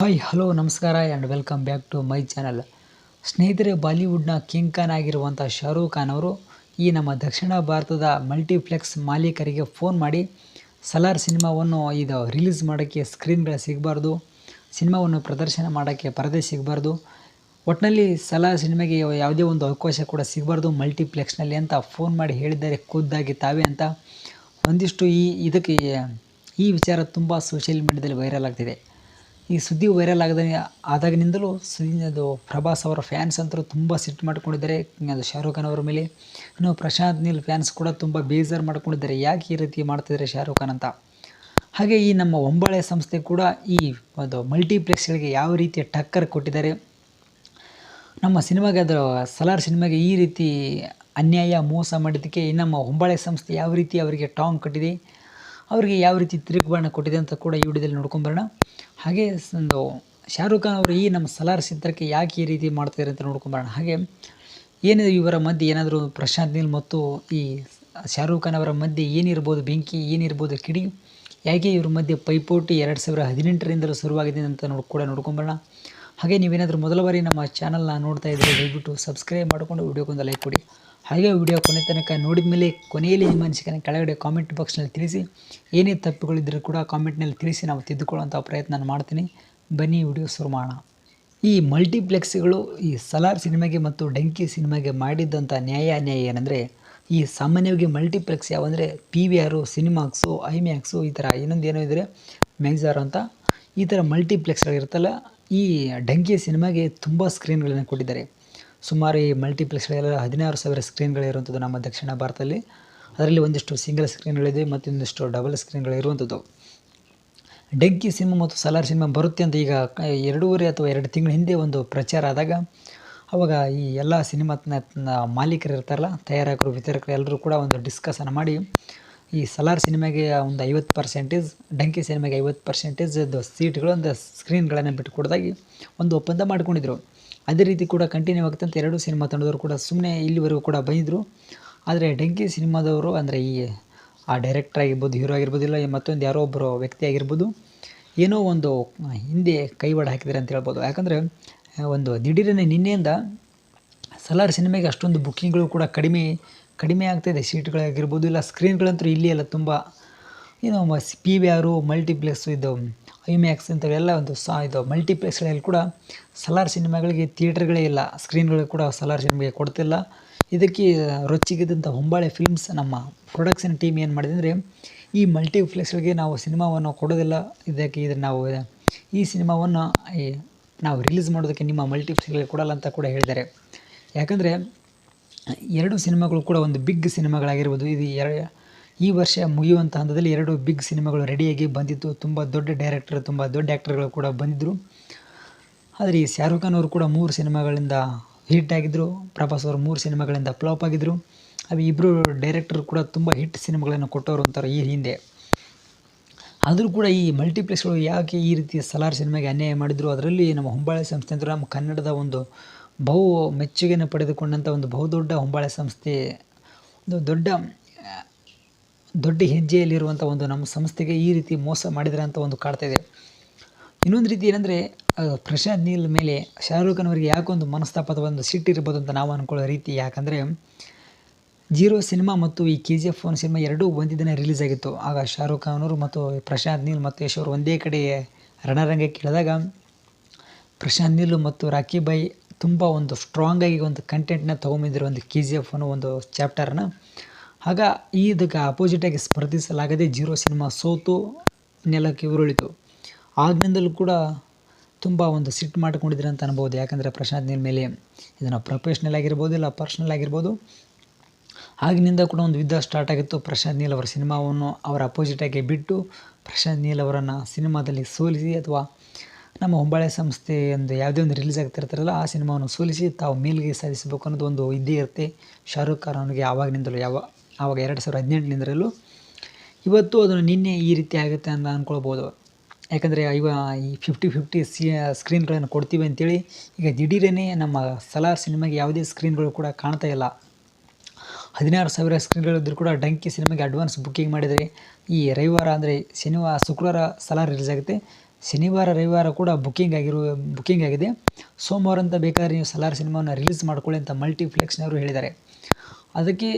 Hi, hello, ನಮಸ್ಕಾರ and welcome back to my channel ಸ್ನೇಹಿತರೆ, ಬಾಲಿವುಡ್ನ ಕಿಂಗ್ ಖಾನ್ ಆಗಿರುವಂಥ ಶಾರುಖ್ ಖಾನ್ ಅವರು ಈ ನಮ್ಮ ದಕ್ಷಿಣ ಭಾರತದ ಮಲ್ಟಿಪ್ಲೆಕ್ಸ್ ಮಾಲೀಕರಿಗೆ ಫೋನ್ ಮಾಡಿ, ಸಲಾರ್ ಸಿನಿಮಾವನ್ನು ಇದು ರಿಲೀಸ್ ಮಾಡೋಕ್ಕೆ ಸ್ಕ್ರೀನ್ಗಳು ಸಿಗಬಾರ್ದು, ಸಿನಿಮಾವನ್ನು ಪ್ರದರ್ಶನ ಮಾಡೋಕ್ಕೆ ಪರದೆ ಸಿಗಬಾರ್ದು ಒಟ್ಟಿನಲ್ಲಿ ಸಲಾರ್ ಸಿನಿಮಾಗೆ ಯಾವುದೇ ಒಂದು ಅವಕಾಶ ಕೂಡ ಸಿಗಬಾರ್ದು ಮಲ್ಟಿಪ್ಲೆಕ್ಸ್ನಲ್ಲಿ ಅಂತ ಫೋನ್ ಮಾಡಿ ಹೇಳಿದ್ದಾರೆ, ಖುದ್ದಾಗಿ ತಾವೇ ಅಂತ. ಒಂದಿಷ್ಟು ಈ ಇದಕ್ಕೆ ಈ ವಿಚಾರ ತುಂಬ ಸೋಷಿಯಲ್ ಮೀಡ್ಯಾದಲ್ಲಿ ವೈರಲ್ ಆಗ್ತಿದೆ. ಈ ಸುದ್ದಿ ವೈರಲ್ ಆಗದ ಆದಾಗಿನಿಂದಲೂ ಅದು ಪ್ರಭಾಸ್ ಅವರ ಫ್ಯಾನ್ಸ್ ಅಂತರೂ ತುಂಬ ಸಿಟ್ಟು ಮಾಡ್ಕೊಂಡಿದ್ದಾರೆ. ಅದು ಶಾರುಖ್ ಖಾನ್ ಅವರ ಮೇಲೆ. ಇನ್ನು ಪ್ರಶಾಂತ್ ನೀಲ್ ಫ್ಯಾನ್ಸ್ ಕೂಡ ತುಂಬ ಬೇಜಾರು ಮಾಡ್ಕೊಂಡಿದ್ದಾರೆ. ಯಾಕೆ ಈ ರೀತಿ ಮಾಡ್ತಿದ್ದಾರೆ ಶಾರುಖ್ ಖಾನ್ ಅಂತ? ಹಾಗೆ ಈ ನಮ್ಮ ಒಂಬಳೆ ಸಂಸ್ಥೆ ಕೂಡ ಈ ಒಂದು ಮಲ್ಟಿಪ್ಲೆಕ್ಸ್ಗಳಿಗೆ ಯಾವ ರೀತಿಯ ಟಕ್ಕರ್ ಕೊಟ್ಟಿದ್ದಾರೆ? ನಮ್ಮ ಸಿನಿಮಾಗೆ ಅದು ಸಲಾರ್ ಸಿನಿಮಾಗೆ ಈ ರೀತಿ ಅನ್ಯಾಯ ಮೋಸ ಮಾಡಿದ್ದಕ್ಕೆ ಈ ನಮ್ಮ ಹೊಂಬಾಳೆ ಸಂಸ್ಥೆ ಯಾವ ರೀತಿ ಅವರಿಗೆ ಟಾಂಗ್ ಕಟ್ಟಿದೆ? ಅವರಿಗೆ ಯಾವ ರೀತಿ ತಿರುಗುಬಾಣ ಕೊಟ್ಟಿದೆ ಅಂತ ಕೂಡ ಈ ವಿಡಿಯೋದಲ್ಲಿ ನೋಡ್ಕೊಂಬರೋಣ ಹಾಗೆ ಒಂದು ಶಾರುಖ್ ಖಾನ್ ಅವರು ಈ ನಮ್ಮ ಸಲಾರ್ ಚಿತ್ರಕ್ಕೆ ಯಾಕೆ ಈ ರೀತಿ ಮಾಡ್ತಿದ್ದಾರೆ ಅಂತ ನೋಡ್ಕೊಂಬರೋಣ ಹಾಗೆ ಏನಿದೆ ಇವರ ಮಧ್ಯೆ ಏನಾದರೂ ಪ್ರಶಾಂತ್ ನೀಲ್ ಮತ್ತು ಈ ಶಾರುಖ್ ಖಾನ್ ಅವರ ಮಧ್ಯೆ ಏನಿರ್ಬೋದು ಬೆಂಕಿ, ಏನಿರ್ಬೋದು ಕಿಡಿ ಯಾಕೆ ಇವ್ರ ಮಧ್ಯೆ ಪೈಪೋಟಿ ಎರಡು ಸಾವಿರ ಹದಿನೆಂಟರಿಂದಲೂ ಶುರುವಾಗಿದೆ ಅಂತ ನೋಡಿ ಕೂಡ ನೋಡ್ಕೊಂಬರೋಣ ಹಾಗೆ ನೀವೇನಾದರೂ ಮೊದಲ ಬಾರಿ ನಮ್ಮ ಚಾನಲ್ನ ನೋಡ್ತಾ ಇದ್ದರೆ ದಯವಿಟ್ಟು ಸಬ್ಸ್ಕ್ರೈಬ್ ಮಾಡಿಕೊಂಡು ವಿಡಿಯೋಗೊಂದು ಲೈಕ್ ಕೊಡಿ. ಹಾಗೆ ವಿಡಿಯೋ ಕೊನೆ ತನಕ ನೋಡಿದ ಮೇಲೆ ಕೊನೆಯಲ್ಲಿ ನಿಮ್ಮ ಅನಿಸಿಕೆ ಕೆಳಗಡೆ ಕಾಮೆಂಟ್ ಬಾಕ್ಸ್ನಲ್ಲಿ ತಿಳಿಸಿ. ಏನೇ ತಪ್ಪುಗಳಿದ್ದರೂ ಕೂಡ ಕಾಮೆಂಟ್ನಲ್ಲಿ ತಿಳಿಸಿ ನಾವು ತಿದ್ದುಕೊಳ್ಳುವಂಥ ಪ್ರಯತ್ನ ಮಾಡ್ತೀನಿ. ಬನ್ನಿ ವಿಡಿಯೋ ಶುರು ಈ ಮಲ್ಟಿಪ್ಲೆಕ್ಸ್ಗಳು ಈ ಸಲಾರ್ ಸಿನಿಮಾಗೆ ಮತ್ತು ಡಂಕಿ ಸಿನಿಮಾಗೆ ಮಾಡಿದ್ದಂಥ ನ್ಯಾಯ ಅನ್ಯಾಯ ಏನಂದರೆ, ಈ ಸಾಮಾನ್ಯವಾಗಿ ಮಲ್ಟಿಪ್ಲೆಕ್ಸ್ ಯಾವಂದರೆ ಪಿ ವಿ ಆರು ಸಿನಿಮಾಕ್ಸು ಐಮ್ಯಾಕ್ಸು ಈ ಥರ ಇನ್ನೊಂದು ಏನೋ ಇದ್ದರೆ ಮ್ಯಾಗ್ಸಾರ್ ಅಂತ ಈ ಥರ ಮಲ್ಟಿಪ್ಲೆಕ್ಸ್ಗಳಿರುತ್ತಲ್ಲ ಈ ಡಂಕಿ ಸಿನಿಮಾಗೆ ತುಂಬ ಸ್ಕ್ರೀನ್ಗಳನ್ನು ಕೊಟ್ಟಿದ್ದಾರೆ. ಸುಮಾರು ಈ ಮಲ್ಟಿಪ್ಲೆಕ್ಸ್ಗಳೆಲ್ಲ ಹದಿನಾರು ಸಾವಿರ ಸ್ಕ್ರೀನ್ಗಳಿರುವಂಥದ್ದು ನಮ್ಮ ದಕ್ಷಿಣ ಭಾರತದಲ್ಲಿ. ಅದರಲ್ಲಿ ಒಂದಿಷ್ಟು ಸಿಂಗಲ್ ಸ್ಕ್ರೀನ್ಗಳಿದೆ ಮತ್ತು ಒಂದಿಷ್ಟು ಡಬಲ್ ಸ್ಕ್ರೀನ್ಗಳಿರುವಂಥದ್ದು ಡೆಂಕಿ ಸಿನಿಮಾ ಮತ್ತು ಸಲಾರ್ ಸಿನಿಮಾ ಬರುತ್ತೆ ಅಂತ ಈಗ ಎರಡೂವರೆ ಅಥವಾ ಎರಡು ತಿಂಗಳ ಹಿಂದೆ ಒಂದು ಪ್ರಚಾರ ಆದಾಗ, ಅವಾಗ ಈ ಎಲ್ಲ ಸಿನಿಮಾ ಮಾಲೀಕರು ಇರ್ತಾರಲ್ಲ, ತಯಾರಕರು, ವಿತರಕರು ಎಲ್ಲರೂ ಕೂಡ ಒಂದು ಡಿಸ್ಕಸನ್ ಮಾಡಿ, ಈ ಸಲಾರ್ ಸಿನಿಮಾಗೆ ಒಂದು ಐವತ್ತು ಪರ್ಸೆಂಟೇಜ್ ಡಂಕಿ ಸಿನಿಮಾಗೆ ಐವತ್ತು ಪರ್ಸೆಂಟೇಜ್ ಸೀಟ್ಗಳು ಒಂದು ಸ್ಕ್ರೀನ್ಗಳನ್ನು ಬಿಟ್ಟುಕೊಡ್ದಾಗಿ ಒಂದು ಒಪ್ಪಂದ ಮಾಡ್ಕೊಂಡಿದ್ರು. ಅದೇ ರೀತಿ ಕೂಡ ಕಂಟಿನ್ಯೂ ಆಗುತ್ತಂತ ಎರಡು ಸಿನಿಮಾ ತಂಡದವರು ಕೂಡ ಸುಮ್ಮನೆ ಇಲ್ಲಿವರೆಗೂ ಕೂಡ ಬಂದಿದ್ದರು ಆದರೆ ಡೆಂಕಿ ಸಿನಿಮಾದವರು ಅಂದರೆ ಈ, ಆ ಡೈರೆಕ್ಟರ್ ಆಗಿರ್ಬೋದು ಹೀರೋ ಆಗಿರ್ಬೋದು, ಇಲ್ಲ ಮತ್ತೊಂದು ಯಾರೋ ಒಬ್ಬರು ವ್ಯಕ್ತಿ ಆಗಿರ್ಬೋದು, ಏನೋ ಒಂದು ಹಿಂದೆ ಕೈವಾಡ ಹಾಕಿದ್ದಾರೆ ಅಂತ ಹೇಳ್ಬೋದು. ಯಾಕಂದರೆ ಒಂದು ದಿಢೀರನೆ ನಿನ್ನೆಯಿಂದ ಸಲಾರ್ ಸಿನಿಮಾಗೆ ಅಷ್ಟೊಂದು ಬುಕ್ಕಿಂಗ್ಗಳು ಕೂಡ ಕಡಿಮೆ ಕಡಿಮೆ ಆಗ್ತಾಯಿದೆ ಸೀಟ್ಗಳಾಗಿರ್ಬೋದು ಇಲ್ಲ ಸ್ಕ್ರೀನ್ಗಳಂತೂ ಇಲ್ಲಿ ಎಲ್ಲ ತುಂಬ ಏನು ಪಿ ವಿ ಆರು ಮಲ್ಟಿಪ್ಲೆಕ್ಸ್, ಇದು ಐಮ್ಯಾಕ್ಸ್ ಇಂಥವೆಲ್ಲ ಒಂದು ಸಾ, ಇದು ಮಲ್ಟಿಪ್ಲೆಕ್ಸ್ಗಳಲ್ಲಿ ಕೂಡ ಸಲಾರ್ ಸಿನಿಮಾಗಳಿಗೆ ಥಿಯೇಟರ್ಗಳೇ ಇಲ್ಲ. ಸ್ಕ್ರೀನ್ಗಳು ಕೂಡ ಸಲಾರ್ ಸಿನಿಮಾಗೆ ಕೊಡ್ತಿಲ್ಲ. ಇದಕ್ಕೆ ರೊಚ್ಚಿಗೆದ್ದಂಥ ಹೊಂಬಾಳೆ ಫಿಲ್ಮ್ಸ್ ನಮ್ಮ ಪ್ರೊಡಕ್ಷನ್ ಟೀಮ್ ಏನು ಮಾಡಿದೆ ಅಂದರೆ ಈ ಮಲ್ಟಿಪ್ಲೆಕ್ಸ್ಗಳಿಗೆ ನಾವು ಸಿನಿಮಾವನ್ನು ಕೊಡೋದಿಲ್ಲ. ಇದಕ್ಕೆ ಇದನ್ನು ನಾವು, ಈ ಸಿನಿಮಾವನ್ನು ನಾವು ರಿಲೀಸ್ ಮಾಡೋದಕ್ಕೆ ನಿಮ್ಮ ಮಲ್ಟಿಪ್ಲೆಕ್ಸ್ಗಳಿಗೆ ಕೊಡಲ್ಲ ಅಂತ ಕೂಡ ಹೇಳಿದ್ದಾರೆ ಯಾಕಂದರೆ ಎರಡು ಸಿನಿಮಾಗಳು ಕೂಡ ಒಂದು ಬಿಗ್ ಸಿನಿಮಾಗಳಾಗಿರ್ಬೋದು. ಇದು ಎರ ಈ ವರ್ಷ ಮುಗಿಯುವಂಥ ಹಂತದಲ್ಲಿ ಎರಡು ಬಿಗ್ ಸಿನಿಮಾಗಳು ರೆಡಿಯಾಗಿ ಬಂದಿತ್ತು. ತುಂಬ ದೊಡ್ಡ ಡೈರೆಕ್ಟರ್ ತುಂಬ ದೊಡ್ಡ ಆ್ಯಕ್ಟರ್ಗಳು ಕೂಡ ಬಂದಿದ್ದರು ಆದರೆ ಈ ಶಾರುಖ್ ಖಾನ್ ಅವರು ಕೂಡ ಮೂರು ಸಿನಿಮಾಗಳಿಂದ ಹಿಟ್ ಆಗಿದ್ದರು ಪ್ರಭಾಸ್ ಅವರು ಮೂರು ಸಿನಿಮಾಗಳಿಂದ ಫ್ಲಾಪ್ ಆಗಿದ್ದರು ಅವು ಇಬ್ಬರು ಡೈರೆಕ್ಟರ್ ಕೂಡ ತುಂಬ ಹಿಟ್ ಸಿನಿಮಾಗಳನ್ನು ಕೊಟ್ಟವರು ಅಂತಾರೆ ಈ ಹಿಂದೆ. ಆದರೂ ಕೂಡ ಈ ಮಲ್ಟಿಪ್ಲೆಕ್ಸ್ಗಳು ಯಾಕೆ ಈ ರೀತಿ ಸಲಾರ್ ಸಿನಿಮಾಗೆ ಅನ್ಯಾಯ ಮಾಡಿದ್ರು? ಅದರಲ್ಲಿ ನಮ್ಮ ಹೊಂಬಾಳೆ ಸಂಸ್ಥೆ ಅಂದರೆ ನಮ್ಮ ಕನ್ನಡದ ಒಂದು ಬಹು ಮೆಚ್ಚುಗೆಯನ್ನು ಪಡೆದುಕೊಂಡಂಥ ಒಂದು ಬಹುದೊಡ್ಡ ಹೊಂಬಾಳೆ ಸಂಸ್ಥೆ, ಒಂದು ದೊಡ್ಡ ದೊಡ್ಡ ಹೆಜ್ಜೆಯಲ್ಲಿರುವಂಥ ಒಂದು ನಮ್ಮ ಸಂಸ್ಥೆಗೆ ಈ ರೀತಿ ಮೋಸ ಮಾಡಿದ್ರೆ ಅಂತ ಒಂದು ಕಾಡ್ತಾ ಇದೆ. ಇನ್ನೊಂದು ರೀತಿ ಏನಂದರೆ ಪ್ರಶಾಂತ್ ನೀಲ್ ಮೇಲೆ ಶಾರುಖ್ ಖಾನ್ ಅವರಿಗೆ ಯಾಕೊಂದು ಮನಸ್ತಾಪ ಅಥವಾ ಒಂದು ಸಿಟ್ಟಿರ್ಬೋದು ಅಂತ ನಾವು ಅಂದ್ಕೊಳ್ಳೋ ರೀತಿ. ಯಾಕಂದರೆ, ಜೀರೋ ಸಿನಿಮಾ ಮತ್ತು ಈ K G F one cinema ಎರಡೂ ಒಂದೇ ದಿನ ರಿಲೀಸ್ ಆಗಿತ್ತು. ಆಗ ಶಾರುಖ್ ಖಾನ್ ಅವರು ಮತ್ತು ಪ್ರಶಾಂತ್ ನೀಲ್ ಮತ್ತು ಯಶ್ ಅವರು ಒಂದೇ ಕಡೆ ರಣರಂಗಕ್ಕೆ ಇಳಿದಾಗ, ಪ್ರಶಾಂತ್ ನೀಲ್ ಮತ್ತು ರಾಕಿ ಬಾಯಿ ತುಂಬ ಒಂದು ಸ್ಟ್ರಾಂಗಾಗಿ ಒಂದು ಕಂಟೆಂಟ್ನ ತೊಗೊಂಬಂದಿರೋ ಒಂದು ಕೆ ಜಿ ಎಫ್ ಅನ್ನೋ ಒಂದು ಚಾಪ್ಟರ್ನ ಆಗ ಇದಕ್ಕೆ ಅಪೋಸಿಟಾಗಿ ಸ್ಪರ್ಧಿಸಲಾಗದೆ ಜೀರೋ ಸಿನಿಮಾ ಸೋತು ನೆಲಕ್ಕೆ ಉರುಳಿತು. ಆಗಿನಿಂದಲೂ ಕೂಡ ತುಂಬ ಒಂದು ಸಿಟ್ಟು ಮಾಡಿಕೊಂಡಿದ್ದೀರಿ ಅಂತ ಅನ್ಬೋದು. ಯಾಕಂದರೆ ಪ್ರಶಾಂತ್ ನೀಲ್ ಮೇಲೆ ಇದನ್ನು ಪ್ರೊಫೆಷ್ನಲ್ ಆಗಿರ್ಬೋದು, ಇಲ್ಲ ಪರ್ಸ್ನಲ್ ಆಗಿರ್ಬೋದು. ಆಗಿನಿಂದ ಕೂಡ ಒಂದು ಯುದ್ಧ ಸ್ಟಾರ್ಟ್ ಆಗಿತ್ತು. ಪ್ರಶಾಂತ್ ನೀಲ್ ಅವರ ಸಿನಿಮಾವನ್ನು ಅವರ ಅಪೋಸಿಟಾಗಿ ಬಿಟ್ಟು ಪ್ರಶಾಂತ್ ನೀಲ್ ಅವರನ್ನು ಸಿನಿಮಾದಲ್ಲಿ ಸೋಲಿಸಿ ಅಥವಾ ನಮ್ಮ ಹೊಂಬಾಳೆ ಸಂಸ್ಥೆ ಒಂದು ಯಾವುದೇ ಒಂದು ರಿಲೀಸ್ ಆಗ್ತಿರ್ತಾರಲ್ಲ ಆ ಸಿನಿಮಾವನ್ನು ಸೋಲಿಸಿ ತಾವು ಮೇಲ್ಗೆ ಸಾಧಿಸಬೇಕು ಅನ್ನೋದು ಒಂದು ಇದ್ದೇ ಇರುತ್ತೆ. ಶಾರುಖ್ ಖಾನ್ ಅವನಿಗೆ ಆವಾಗಿನಿಂದಲೂ ಯಾವ ಆವಾಗ ಎರಡು ಸಾವಿರದ ಹದಿನೆಂಟರಿಂದಲೂ ಇವತ್ತು ಅದನ್ನು ನಿನ್ನೆ ಈ ರೀತಿ ಆಗುತ್ತೆ ಅಂತ ಅಂದ್ಕೊಳ್ಬೋದು. ಯಾಕಂದರೆ ಇವ ಈ ಫಿಫ್ಟಿ ಫಿಫ್ಟಿ ಸಿ, ಸ್ಕ್ರೀನ್ಗಳನ್ನು ಕೊಡ್ತೀವಿ ಅಂತೇಳಿ ಈಗ ದಿಢೀರನೇ ನಮ್ಮ ಸಲಾರ್ ಸಿನಿಮಾಗೆ ಯಾವುದೇ ಸ್ಕ್ರೀನ್ಗಳು ಕೂಡ ಕಾಣ್ತಾ ಇಲ್ಲ. ಹದಿನಾರು ಸಾವಿರ ಸ್ಕ್ರೀನ್ಗಳಿದ್ದರೂ ಕೂಡ ಡಂಕಿ ಸಿನಿಮಾಗೆ ಅಡ್ವಾನ್ಸ್ ಬುಕ್ಕಿಂಗ್ ಮಾಡಿದರೆ ಈ ರವಿವಾರ ಅಂದರೆ ಶನಿವಾರ, ಶುಕ್ರವಾರ ಸಲಾರ್ ರಿಲೀಸ್ ಆಗುತ್ತೆ. ಶನಿವಾರ, ರವಿವಾರ ಕೂಡ ಬುಕ್ಕಿಂಗ್ ಆಗಿರೋ, ಬುಕ್ಕಿಂಗ್ ಆಗಿದೆ. ಸೋಮವಾರ ಅಂತ ಬೇಕಾದ್ರೆ ನೀವು ಸಲಾರ್ ಸಿನಿಮಾವನ್ನು ರಿಲೀಸ್ ಮಾಡ್ಕೊಳ್ಳಿ ಅಂತ ಮಲ್ಟಿಪ್ಲೆಕ್ಸ್ನವರು ಹೇಳಿದ್ದಾರೆ. ಅದಕ್ಕೆ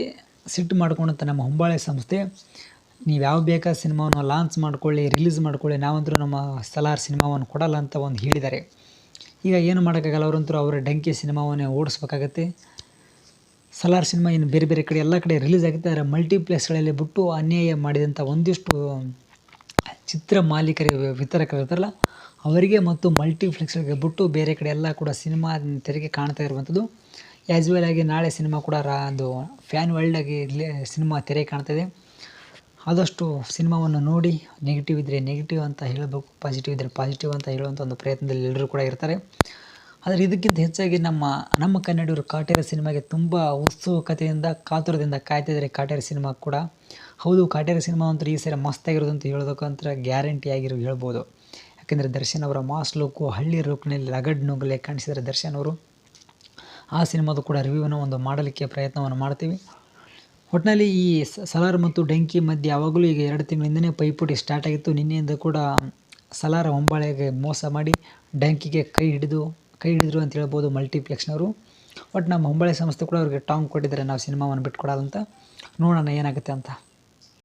ಸಿಟ್ಟು ಮಾಡ್ಕೊಂಡಂತ ನಮ್ಮ ಹೊಂಬಾಳೆ ಸಂಸ್ಥೆ, ನೀವು ಯಾವ ಬೇಕಾದ ಸಿನಿಮಾವನ್ನು ಲಾಂಚ್ ಮಾಡ್ಕೊಳ್ಳಿ ರಿಲೀಸ್ ಮಾಡ್ಕೊಳ್ಳಿ ನಾವಂತರೂ ನಮ್ಮ ಸಲಾರ್ ಸಿನಿಮಾವನ್ನು ಕೊಡಲ್ಲ ಅಂತ ಒಂದು ಹೇಳಿದ್ದಾರೆ. ಈಗ ಏನು ಮಾಡೋಕ್ಕಾಗಲ್ಲ ಅವರಂತರೂ ಅವರ ಡಂಕಿ ಸಿನಿಮಾವನ್ನೇ ಓಡಿಸ್ಬೇಕಾಗತ್ತೆ. ಸಲಾರ್ ಸಿನಿಮಾ ಇನ್ನು ಬೇರೆ ಬೇರೆ ಕಡೆ ಎಲ್ಲ ಕಡೆ ರಿಲೀಸ್ ಆಗುತ್ತೆ, ಆದರೆ ಮಲ್ಟಿಪ್ಲೆಕ್ಸ್ಗಳಲ್ಲಿ ಬಿಟ್ಟು ಅನ್ಯಾಯ ಮಾಡಿದಂಥ ಒಂದಿಷ್ಟು ಚಿತ್ರ ಮಾಲೀಕರಿಗೆ ವಿತರಕರಿರ್ತಾರಲ್ಲ ಅವರಿಗೆ ಮತ್ತು ಮಲ್ಟಿಪ್ಲೆಕ್ಸ್ಗಳಿಗೆ ಬಿಟ್ಟು ಬೇರೆ ಕಡೆ ಎಲ್ಲ ಕೂಡ ಸಿನಿಮಾ ತೆರೆಗೆ ಕಾಣ್ತಾ ಇರುವಂಥದ್ದು ಯೂಸ್ವಲ್ ಆಗಿ ನಾಳೆ ಸಿನಿಮಾ ಕೂಡ ರಾ ಒಂದು ಫ್ಯಾನ್ ವರ್ಲ್ಡ್ ಆಗಿ ರಿಲೇ ಸಿನಿಮಾ ತೆರೆ ಕಾಣ್ತಿದೆ. ಆದಷ್ಟು ಸಿನಿಮಾವನ್ನು ನೋಡಿ ನೆಗೆಟಿವ್ ಇದ್ದರೆ ನೆಗೆಟಿವ್ ಅಂತ ಹೇಳಬೇಕು ಪಾಸಿಟಿವ್ ಇದ್ದರೆ ಪಾಸಿಟಿವ್ ಅಂತ ಹೇಳುವಂಥ ಒಂದು ಪ್ರಯತ್ನದಲ್ಲಿ ಎಲ್ಲರೂ ಕೂಡ ಇರ್ತಾರೆ. ಆದರೆ ಇದಕ್ಕಿಂತ ಹೆಚ್ಚಾಗಿ ನಮ್ಮ ನಮ್ಮ ಕನ್ನಡಿಗರು ಕಾಟೇರ ಸಿನಿಮಾಗೆ ತುಂಬ ಉತ್ಸುಕತೆಯಿಂದ, ಕಾತುರದಿಂದ ಕಾಯ್ತಿದ್ದಾರೆ ಕಾಟೇರ ಸಿನಿಮಾ ಕೂಡ. ಹೌದು, ಕಾಟೇರ ಸಿನಿಮಾ ಅಂತೂ ಈ ಸರಿ ಮಸ್ತಾಗಿರೋದು ಅಂತ ಹೇಳೋದಕ್ಕಂತರ ಗ್ಯಾರಂಟಿ ಆಗಿರೋ ಹೇಳ್ಬೋದು. ಯಾಕೆಂದರೆ ದರ್ಶನ್ ಅವರ ಮಾಸ್ ಲುಕ್ಕು ಹಳ್ಳಿ ಲುಕ್ನಲ್ಲಿ ರಗಡ್ ನುಗ್ಗಲೆ ಕಾಣಿಸಿದರೆ ದರ್ಶನ್ ಅವರು. ಆ ಸಿನಿಮಾದು ಕೂಡ ರಿವ್ಯೂವನ್ನು ಒಂದು ಮಾಡಲಿಕ್ಕೆ ಪ್ರಯತ್ನವನ್ನು ಮಾಡ್ತೀವಿ. ಒಟ್ಟಿನಲ್ಲಿ ಈ ಸಲಾರ್ ಮತ್ತು ಡೆಂಕಿ ಮಧ್ಯೆ ಯಾವಾಗಲೂ ಈಗ ಎರಡು ತಿಂಗಳಿಂದನೇ ಪೈಪೋಟಿ ಸ್ಟಾರ್ಟ್ ಆಗಿತ್ತು. ನಿನ್ನೆಯಿಂದ ಕೂಡ ಸಲಾರ ಹೊಂಬಾಳೆಗೆ ಮೋಸ ಮಾಡಿ ಡಂಕಿಗೆ ಕೈ ಹಿಡಿದು, ಕೈ ಹಿಡಿದ್ರು ಅಂತ ಹೇಳ್ಬೋದು ಮಲ್ಟಿಪ್ಲೆಕ್ಸ್ನವರು ಒಟ್ಟು ನಮ್ಮ ಹೊಂಬಾಳೆ ಸಂಸ್ಥೆ ಕೂಡ ಅವ್ರಿಗೆ ಟಾಂಗ್ ಕೊಟ್ಟಿದ್ದಾರೆ. ನಾವು ಸಿನಿಮಾವನ್ನು ಬಿಟ್ಕೊಡೋದಂತ ನೋಡೋಣ ಏನಾಗುತ್ತೆ ಅಂತ.